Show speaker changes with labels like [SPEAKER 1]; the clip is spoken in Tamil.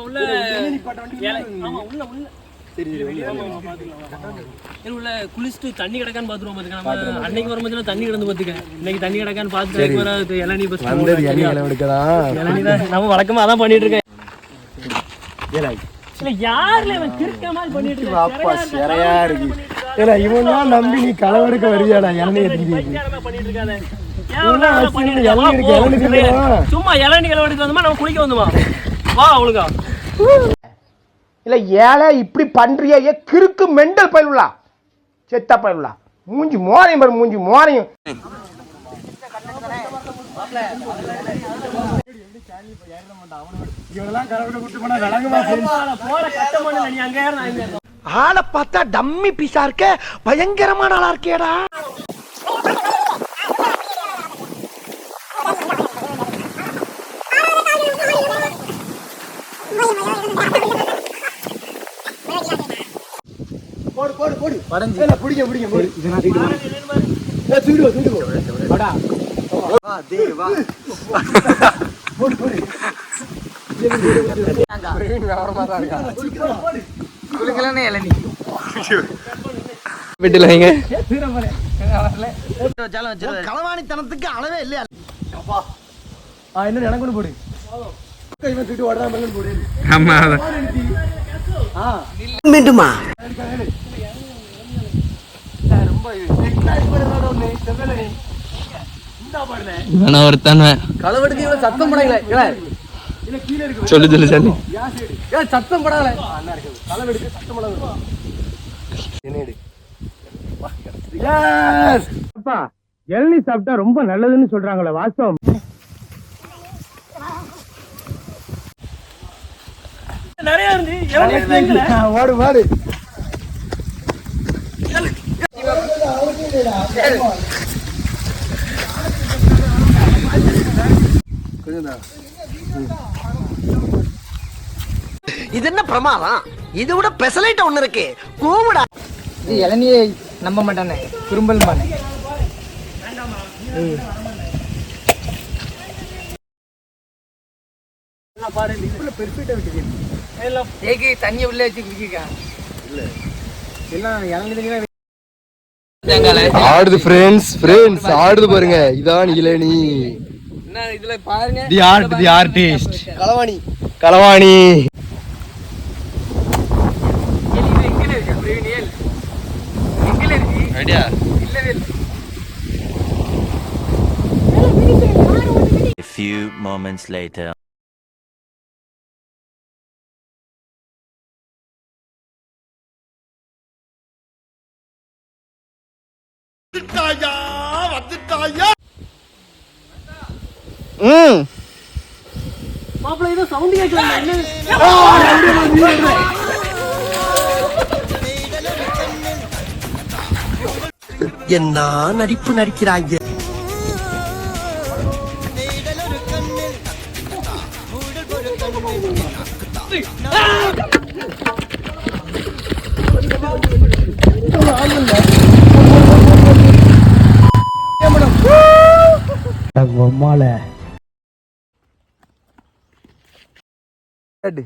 [SPEAKER 1] உள்ள ஆமா உள்ள உள்ள. உள்ள குளிச்சுட்டு தண்ணி கிடக்கான்னு பாத்துருவோம் பாத்துக்க அன்னைக்கு வரும்போது தண்ணி கிடந்து பாத்துக்க. இன்னைக்கு தண்ணி கிடக்கான்னு பாத்துட்டு வர இளநீ பஸ்
[SPEAKER 2] வந்தது எண்ணெய் கிளம்ப எடுக்கலாம்
[SPEAKER 1] இளநீ தான் நம்ம வழக்கமா அதான் பண்ணிட்டு இருக்கேன். இல்ல யாருல இவன் மாதிரி பண்ணிட்டு இருக்கான்?
[SPEAKER 2] அப்பா சிறையா இருக்கு. தான் நம்பி நீ களவெடுக்க வருவியாடா எடுத்துக்கிட்டு இளநீ. குடிக்கலாம்.
[SPEAKER 1] சும்மா இளநீ கிளவெடுத்து வந்தோமா? நம்ம குளிக்க வந்தோமா? வா
[SPEAKER 2] இல்ல ஏழை இப்படி பண்றியா கிறுக்கு மெண்டல் பயிலுலா செத்த பயிலுலா மூஞ்சி மோரையும் பாரு மூஞ்சி மோரையும். ஆளை பார்த்தா டம்மி பீஸா இருக்க பயங்கரமான ஆளா இருக்கேடா போடு போடு. போடு படஞ்சு. இல்ல பிடிங்க பிடிங்க போடு இத நான் தூக்கிட்டு போறேன் ஏ தூக்கிட்டு தூக்கிட்டு. வாடா. வா டே வா. போடு போடு. களவாணித்தனத்துக்கு அளவே இல்லையா? எனக்கு ஒண்ணு போடு.
[SPEAKER 3] ஆமா
[SPEAKER 2] ஆ
[SPEAKER 4] வேண்டுமா
[SPEAKER 2] ரொம்ப எக்ஸைட்மென்ட் ஒண்ணு செவ்வல நீ
[SPEAKER 3] இவன ஒருத்தன்
[SPEAKER 2] களவெடுக்க இவன் சத்தம் இருக்கு
[SPEAKER 3] சொல்லு சொல்லு
[SPEAKER 2] சத்தம் சத்தம் அப்பா இளநீ சாப்பிட்டா ரொம்ப நல்லதுன்னு சொல்றாங்களே வாஸ்தவம்.
[SPEAKER 1] நிறைய இருந்து இளநீ தேங்கல.
[SPEAKER 2] வாடு வாடு
[SPEAKER 4] இது என்ன பிரமாதம்? இது விட பெசலைட் ஒண்ணு இருக்கு. கூவுடா.
[SPEAKER 5] இது இளநியை நம்ப மாட்டானே குறும்பல் மானே ஏக்கு தண்ணியை உள்ள வச்சு குடிக்கா
[SPEAKER 2] எல்லாம் இறங்கி தண்ணி
[SPEAKER 3] ஆடுது ஃப்ரெண்ட்ஸ் ஃப்ரெண்ட்ஸ் ஆடுது பாருங்க. இதான் இளநீ.
[SPEAKER 5] என்ன இதுல பாருங்க.
[SPEAKER 3] The art the artist.
[SPEAKER 5] இல்லவே இல்லை
[SPEAKER 6] A few moments later.
[SPEAKER 3] ம்.
[SPEAKER 1] மாப்பிள்ளை ஏதோ சவுண்ட் கேட்கல என்ன?
[SPEAKER 4] என்ன நடிப்பு நடிக்கிறாங்க
[SPEAKER 2] எடு